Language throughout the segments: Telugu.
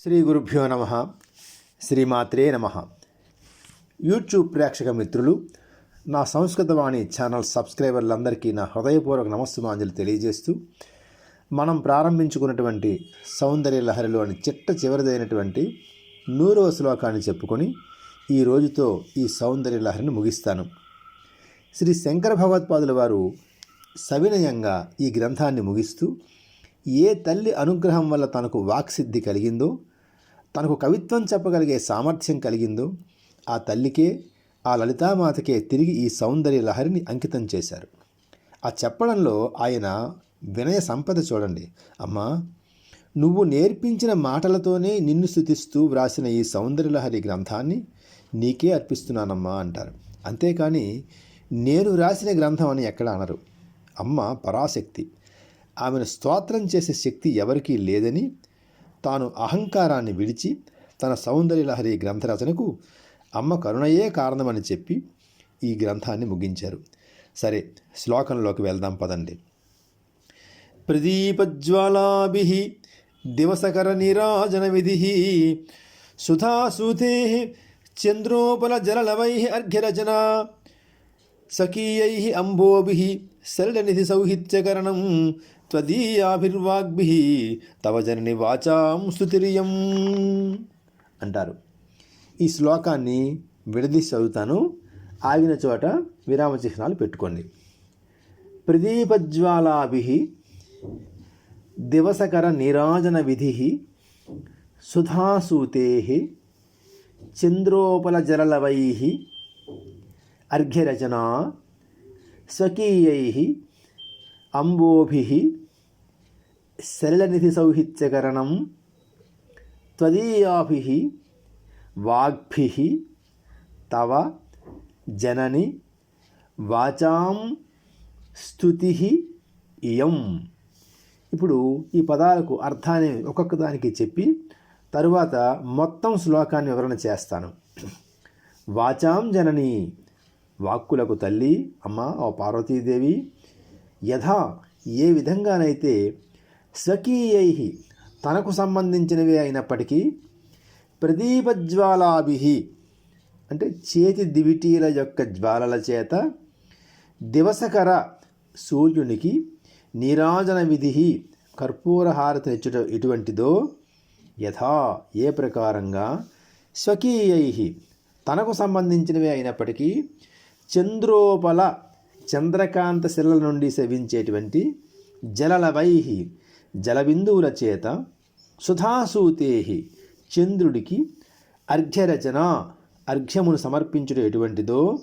శ్రీ గురుభ్యో నమ. శ్రీమాత్రే నమ. యూట్యూబ్ ప్రేక్షక మిత్రులు నా సంస్కృత వాణి ఛానల్ సబ్స్క్రైబర్లందరికీ నా హృదయపూర్వక నమస్సుమాంజలి తెలియజేస్తూ మనం ప్రారంభించుకున్నటువంటి సౌందర్య లహరిలోని చిట్ట చివరిదైనటువంటి నూరవ శ్లోకాన్ని చెప్పుకొని ఈ రోజుతో ఈ సౌందర్య లహరిని ముగిస్తాను. శ్రీ శంకర భగవత్పాదుల వారు సవినయంగా ఈ గ్రంథాన్ని ముగిస్తూ ఏ తల్లి అనుగ్రహం వల్ల తనకు వాక్సిద్ధి కలిగిందో తనకు కవిత్వం చెప్పగలిగే సామర్థ్యం కలిగిందో ఆ తల్లికే ఆ లలితామాతకే తిరిగి ఈ సౌందర్య లహరిని అంకితం చేశారు. ఆ చెప్పడంలో ఆయన వినయ సంపద చూడండి. అమ్మా నువ్వు నేర్పించిన మాటలతోనే నిన్ను స్థుతిస్తూ వ్రాసిన ఈ సౌందర్యలహరి గ్రంథాన్ని నీకే అర్పిస్తున్నానమ్మా అంటారు. అంతేకాని నేను రాసిన గ్రంథం అని ఎక్కడ అనరు. అమ్మ పరాశక్తి. ఆమెను స్తోత్రం చేసే శక్తి ఎవరికీ లేదని తాను అహంకారాన్ని విడిచి తన సౌందర్యలహరి గ్రంథ రచనకు అమ్మ కరుణయే కారణమని చెప్పి ఈ గ్రంథాన్ని ముగించారు. సరే శ్లోకంలోకి వెళ్దాం పదండి. ప్రదీపజ్వాలాభి దివసకర నిరాజన విధి సుధాసూతే చంద్రోపల జలలవై అర్ఘ్యరచన సఖీయై అంబోభి సరళనిధి సౌహిత్యకరణం త్వదీయాభిర్వాగ్భి తవ జనని వాచాం స్థుతిరియం అంటారు. ఈ శ్లోకాన్ని విడదీసి చదువుతాను. ఆగిన చోట విరామ చిహ్నాలు పెట్టుకోండి. ప్రదీపజ్వాలాభి దివసకర నీరాజన విధి సుధాసూతే చంద్రోపలజలలవై అర్ఘ్యరచనా స్వకీయై అంబోభి సరళనిధి సౌహిత్యకరణం త్వదీయాభి వాగ్భి తవ జనని వాచాం స్థుతి ఇయం. ఇప్పుడు ఈ పదాలకు అర్థాన్ని ఒక్కొక్క దానికి చెప్పి తరువాత మొత్తం శ్లోకాన్ని వివరణ చేస్తాను. వాచాం జనని వాక్కులకు తల్లి అమ్మ ఓ పార్వతీదేవి యథా ఏ విధంగానైతే స్వకీయై తనకు సంబంధించినవి అయినప్పటికీ ప్రదీపజ్వాలాభి అంటే చేతి దివిటీల యొక్క జ్వాలల చేత దివసకర సూర్యునికి నీరాజన విధి కర్పూరహారత హారతినిచ్చుట ఇటువంటిదో యథా ఏ ప్రకారంగా స్వకీయై తనకు సంబంధించినవి అయినప్పటికీ చంద్రోపల చంద్రకాంత శిలల నుండి సేవించేటువంటి జలలవైహి జలబిందువుల చేత సుధాసూతే చంద్రుడికి అర్ఘ్యరచన అర్ఘ్యమును సమర్పించుట ఎటువంటిదో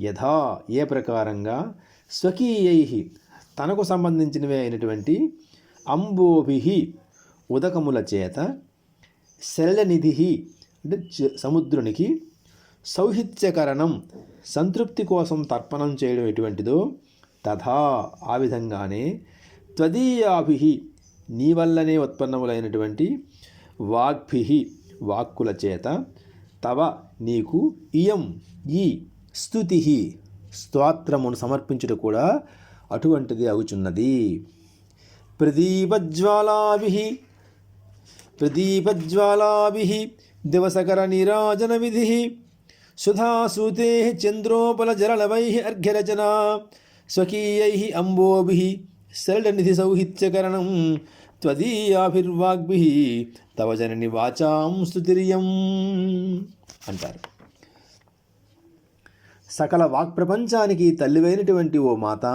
యథా ఏ ప్రకారంగా స్వకీయై తనకు సంబంధించినవే అయినటువంటి అంబోభి ఉదకముల చేత శల్యనిధి అంటే చ- సముద్రునికి సౌహిత్యకరణం సంతృప్తి కోసం తర్పణం చేయడం ఎటువంటిదో తథా ఆ విధంగానే త్వదీయాభి నీ వల్లనే ఉత్పన్నములైనటువంటి వాగ్భి వాక్కుల చేత తవ నీకు ఇయం ఈ స్థుతి స్తోత్రమును సమర్పించుట కూడా అటువంటిది అవుచున్నది. ప్రదీపజ్వాలాభి ప్రదీపజ్వాలాభి దివసకర నిరాజన విధి సుధాసూతే చంద్రోపలజలవై అర్ఘ్యరచన స్వకీయై అంబోభి సరళనిధి సౌహిత్యకరణం త్వదీయాభిర్వాగ్భి తవ జనని వాచాం స్తుతిరియం అంటారు. సకల వాక్ ప్రపంచానికి తల్లివైనటువంటి ఓ మాత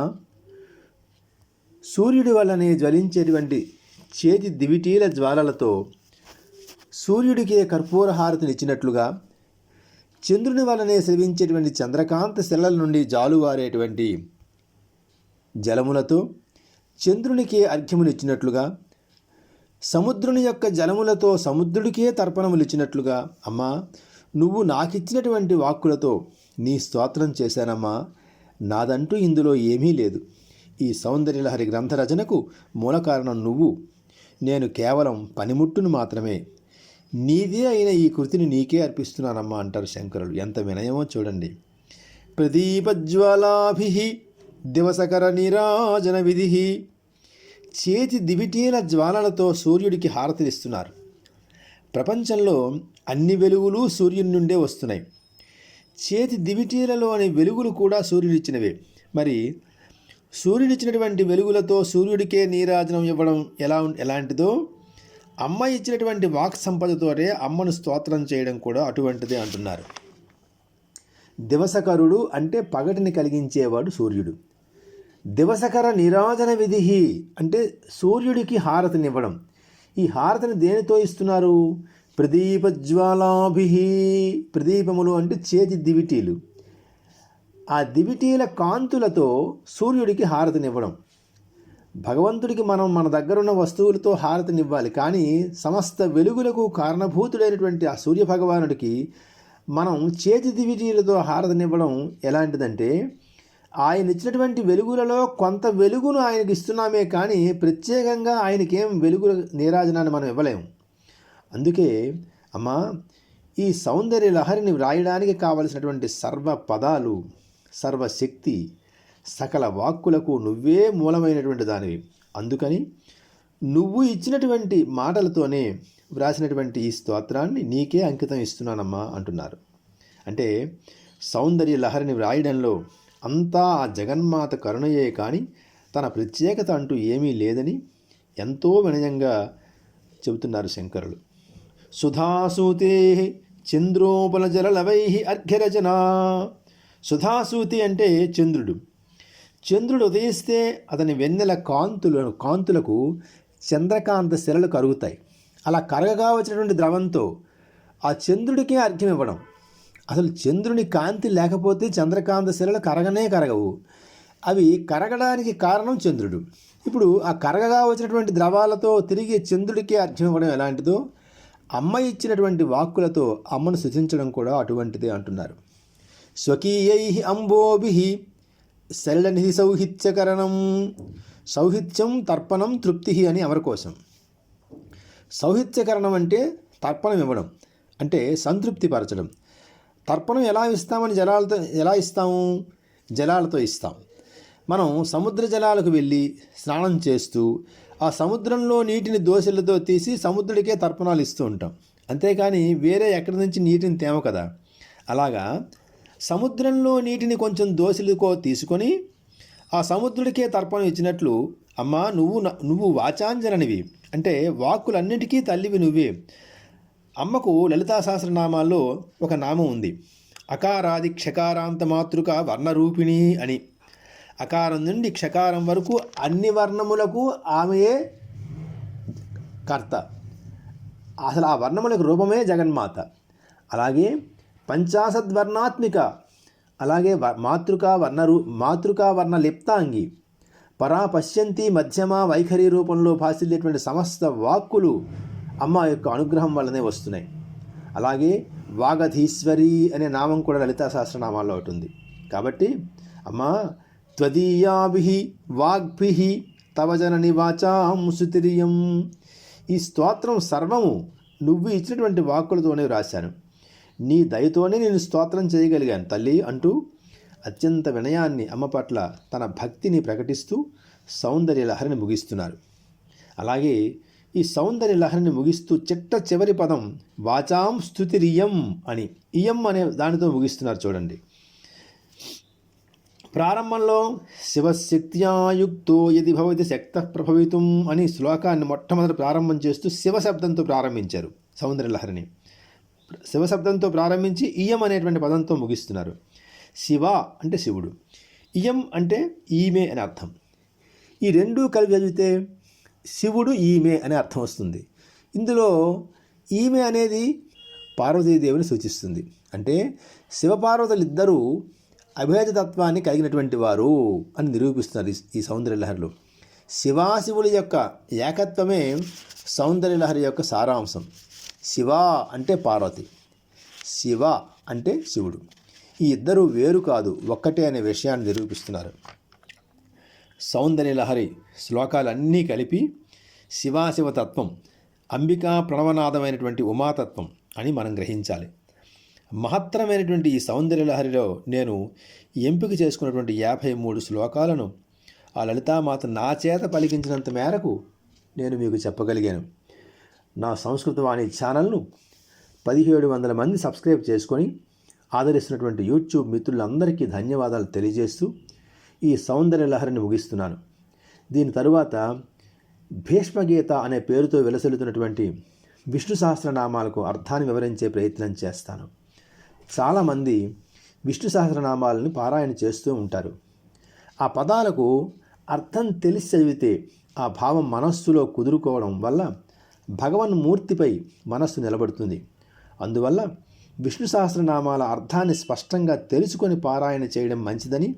సూర్యుడి వల్లనే జ్వలించేటువంటి చేతి దివిటీల జ్వాలలతో సూర్యుడికే కర్పూర హారతినిచ్చినట్లుగా చంద్రుని వలనే సేవించేటువంటి చంద్రకాంత శిలల నుండి జాలువారేటువంటి జలములతో చంద్రునికి అర్ఘ్యమునిచ్చినట్లుగా సముద్రుని యొక్క జలములతో సముద్రుడికే తర్పణములిచ్చినట్లుగా అమ్మా నువ్వు నాకిచ్చినటువంటి వాక్కులతో నీ స్తోత్రం చేశానమ్మా. నాదంటూ ఇందులో ఏమీ లేదు. ఈ సౌందర్యలహరి గ్రంథ రచనకు మూల కారణం నువ్వు. నేను కేవలం పనిముట్టును మాత్రమే. నీదే అయిన ఈ కృతిని నీకే అర్పిస్తున్నానమ్మా అంటారు శంకరులు. ఎంత వినయమో చూడండి. ప్రదీపజ్వాలాభి దివసకర నిరాజన విధి చేతి దివిటీల జ్వాలలతో సూర్యుడికి హారతినిస్తున్నారు. ప్రపంచంలో అన్ని వెలుగులు సూర్యుని నుండే వస్తున్నాయి. చేతి దివిటీలలోని వెలుగులు కూడా సూర్యుడిచ్చినవే. మరి సూర్యుడిచ్చినటువంటి వెలుగులతో సూర్యుడికే నీరాజనం ఇవ్వడం ఎలా ఎలాంటిదో అమ్మ ఇచ్చినటువంటి వాక్ సంపదతోనే అమ్మను స్తోత్రం చేయడం కూడా అటువంటిదే అంటున్నారు. దివసకరుడు అంటే పగటిని కలిగించేవాడు సూర్యుడు. దివసకర నిరాజన విధి అంటే సూర్యుడికి హారతినివ్వడం. ఈ హారతిని దేనితో ఇస్తున్నారు? ప్రదీపజ్వాలాభి ప్రదీపములు అంటే చేతి దివిటీలు. ఆ దివిటీల కాంతులతో సూర్యుడికి హారతినివ్వడం. భగవంతుడికి మనం మన దగ్గరున్న వస్తువులతో హారతినివ్వాలి. కానీ సమస్త వెలుగులకు కారణభూతుడైనటువంటి ఆ సూర్య భగవానుడికి మనం చేతి దివిజీలతో హారతినివ్వడం ఎలాంటిదంటే ఆయన ఇచ్చినటువంటి వెలుగులలో కొంత వెలుగును ఆయనకి ఇస్తున్నామే కానీ ప్రత్యేకంగా ఆయనకేం వెలుగు నీరాజనాన్ని మనం ఇవ్వలేము. అందుకే అమ్మా ఈ సౌందర్య లహరిని వ్రాయడానికి కావలసినటువంటి సర్వ పదాలు సర్వశక్తి సకల వాక్కులకు నువ్వే మూలమైనటువంటి దానివి. అందుకని నువ్వు ఇచ్చినటువంటి మాటలతోనే వ్రాసినటువంటి ఈ స్తోత్రాన్ని నీకే అంకితం ఇస్తున్నానమ్మా అంటున్నారు. అంటే సౌందర్య లహరిని వ్రాయడంలో అంతా ఆ జగన్మాత కరుణయే కానీ తన ప్రత్యేకత అంటూ ఏమీ లేదని ఎంతో వినయంగా చెబుతున్నారు శంకరులు. సుధాసూతే చంద్రోపలజలవై అర్ఘ్యరచన. సుధాసూతి అంటే చంద్రుడు. చంద్రుడు ఉదయిస్తే అతని వెన్నెల కాంతులను కాంతులకు చంద్రకాంత శిలలు కరుగుతాయి. అలా కరగగా వచ్చినటువంటి ద్రవంతో ఆ చంద్రుడికే అర్ఘ్యం ఇవ్వడం. అసలు చంద్రుని కాంతి లేకపోతే చంద్రకాంత శిలలు కరగనే కరగవు. అవి కరగడానికి కారణం చంద్రుడు. ఇప్పుడు ఆ కరగగా వచ్చినటువంటి ద్రవాలతో తిరిగి చంద్రుడికే అర్ఘ్యం ఇవ్వడం ఎలాంటిదో అమ్మ ఇచ్చినటువంటి వాక్కులతో అమ్మను స్థుతించడం కూడా అటువంటిదే అంటున్నారు. స్వకీయై అంబోభి శరణి సౌహిత్యకరణం సౌహిత్యం తర్పణం తృప్తి అని ఎవరి కోసం? సౌహిత్యకరణం అంటే తర్పణం ఇవ్వడం అంటే సంతృప్తి పరచడం. తర్పణం ఎలా ఇస్తామని జలాలతో ఎలా ఇస్తాము? జలాలతో ఇస్తాం. మనం సముద్ర జలాలకు వెళ్ళి స్నానం చేస్తూ ఆ సముద్రంలో నీటిని దోశలతో తీసి సముద్రుడికే తర్పణాలు ఇస్తూ ఉంటాం. అంతేకాని వేరే ఎక్కడి నుంచి నీటిని తేమ కదా? అలాగా సముద్రంలో నీటిని కొంచెం దోశలకో తీసుకొని ఆ సముద్రుడికే తర్పణం ఇచ్చినట్లు అమ్మా నువ్వు న- నువ్వు వాచాంజననివి. అంటే వాక్కులన్నిటికీ తల్లివి నువ్వే. అమ్మకు లలితా సహస్రనామాల్లో ఒక నామం ఉంది. అకారాది క్షకారాంత మాతృక వర్ణరూపిణి అని. అకారం నుండి క్షకారం వరకు అన్ని వర్ణములకు ఆమెయే కర్త. అసలు ఆ వర్ణములకు రూపమే జగన్మాత. అలాగే పంచాశద్వర్ణాత్మిక అలాగే వ- మాతృకా వర్ణ రూ మాతృకా వర్ణ లిప్తాంగి. పరా పశ్యంతి మధ్యమ వైఖరి రూపంలో భాసిల్లేటువంటి సమస్త వాక్కులు అమ్మ యొక్క అనుగ్రహం వల్లనే వస్తున్నాయి. అలాగే వాగధీశ్వరి అనే నామం కూడా లలితా సహస్రనామాల్లో ఒకటి ఉంది. కాబట్టి అమ్మ త్వదీయాభి వాగ్భి తవజనని వాచాం సుతిరియం. ఈ స్తోత్రం సర్వము నువ్వు ఇచ్చినటువంటి వాక్కులతోనే రాశాను నీ దయతోనే నేను స్తోత్రం చేయగలిగాను. తల్లి అంటూ అత్యంత వినయాన్ని అమ్మ పట్ల తన భక్తిని ప్రకటిస్తూ సౌందర్య లహరిని ముగిస్తున్నారు. అలాగే ఈ సౌందర్య లహరిని ముగిస్తూ చిట్ట చివరి పదం వాచాం స్థుతిరియం అని ఇయం అనే దానితో ముగిస్తున్నారు చూడండి. ప్రారంభంలో శివశక్త్యాయుక్తో యది భవతి శక్త ప్రభవితం అని శ్లోకాన్ని మొట్టమొదటి ప్రారంభం చేస్తూ శివ శబ్దంతో ప్రారంభించారు సౌందర్య లహరిని. శివ శబ్దంతో ప్రారంభించి ఇయం అనేటువంటి పదంతో ముగిస్తున్నారు. శివ అంటే శివుడు. ఇయం అంటే ఈమె అని అర్థం. ఈ రెండూ కలిపి చదివితే శివుడు ఈమె అనే అర్థం వస్తుంది. ఇందులో ఈమె అనేది పార్వతీదేవిని సూచిస్తుంది. అంటే శివపార్వతులు ఇద్దరూ అభేదతత్వాన్ని కలిగినటువంటి వారు అని నిరూపిస్తున్నారు ఈ- ఈ సౌందర్యలహరిలో శివాశివుల యొక్క ఏకత్వమే సౌందర్యలహరి యొక్క సారాంశం. శివ అంటే పార్వతి. శివ అంటే శివుడు. ఈ ఇద్దరు వేరు కాదు ఒక్కటే అనే విషయాన్ని నిరూపిస్తున్నారు. సౌందర్యలహరి శ్లోకాలన్నీ కలిపి శివాశివతత్వం అంబికా ప్రణవనాథమైనటువంటి ఉమాతత్వం అని మనం గ్రహించాలి. మహత్తరమైనటువంటి ఈ సౌందర్యలహరిలో నేను ఎంపిక చేసుకున్నటువంటి యాభై మూడు శ్లోకాలను ఆ లలితామాత నా చేత పలికించినంత మేరకు నేను మీకు చెప్పగలిగాను. నా సంస్కృత వాణి ఛానల్ను పదిహేడు వందల మంది సబ్స్క్రైబ్ చేసుకొని ఆదరిస్తున్నటువంటి యూట్యూబ్ మిత్రులందరికీ ధన్యవాదాలు తెలియజేస్తూ ఈ సౌందర్య లహరిని ముగిస్తున్నాను. దీని తరువాత భీష్మగీత అనే పేరుతో వెలసెలుతున్నటువంటి విష్ణు సహస్రనామాలకు అర్థాన్ని వివరించే ప్రయత్నం చేస్తాను. చాలామంది విష్ణు సహస్రనామాలను పారాయణ చేస్తూ ఉంటారు. ఆ పదాలకు అర్థం తెలిసి చదివితే ఆ భావం మనస్సులో కుదురుకోవడం వల్ల భగవన్మూర్తిపై మనస్సు నిలబడుతుంది. అందువల్ల విష్ణు సహస్రనామాల అర్థాన్ని స్పష్టంగా తెలుసుకొని పారాయణ చేయడం మంచిదని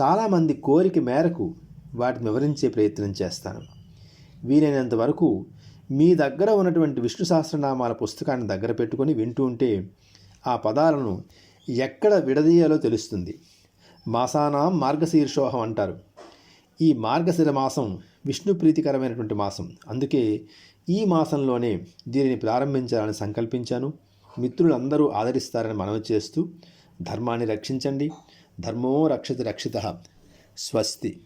చాలామంది కోరిక మేరకు వాటిని వివరించే ప్రయత్నం చేస్తాను వీలైనంత వరకు మీ దగ్గర ఉన్నటువంటి విష్ణు సహస్రనామాల పుస్తకాన్ని దగ్గర పెట్టుకొని వింటూ ఉంటే ఆ పదాలను ఎక్కడ విడదీయాలో తెలుస్తుంది. మాసానాం మార్గశీర్షోహం అంటారు. ఈ మార్గశిర మాసం విష్ణు ప్రీతికరమైనటువంటి మాసం. అందుకే ఈ మాసంలోనే దీనిని ప్రారంభించాలని సంకల్పించాను. మిత్రులందరూ ఆదరిస్తారని మనవి చేస్తూ ధర్మాన్ని రక్షించండి. ధర్మో రక్షతి రక్షిత. స్వస్తి.